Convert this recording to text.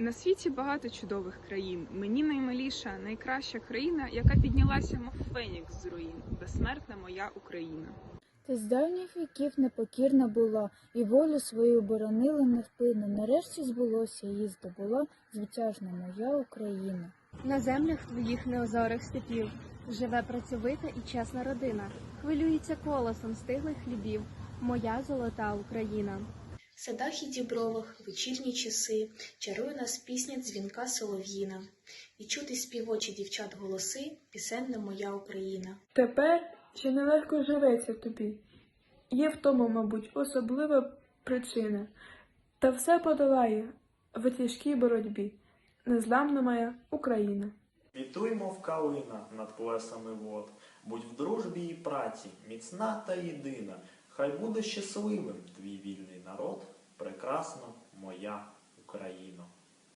На світі багато чудових країн. Мені наймиліша, найкраща країна, яка піднялася, мов фенікс з руїн. Безсмертна моя Україна. Ти з давніх віків непокірна була, і волю свою боронила невпинно. Нарешті збулося її здобула звитяжна моя Україна. На землях твоїх неозорих степів живе працьовита і чесна родина, хвилюється колосом стиглих хлібів, моя золота Україна. В садах і дібровах вечірні часи чарує нас пісня дзвінка солов'їна, і чути співочі дівчат голоси, пісенна моя Україна. Тепер ще нелегко живеться тобі. Є в тому, мабуть, особлива причина. Та все подолає в тяжкій боротьбі. Незламна моя Україна. Квітуй, мов калина над плесами вод, будь в дружбі і праці, міцна та єдина. Хай буде щасливим твій вільний народ, прекрасну моя Україна.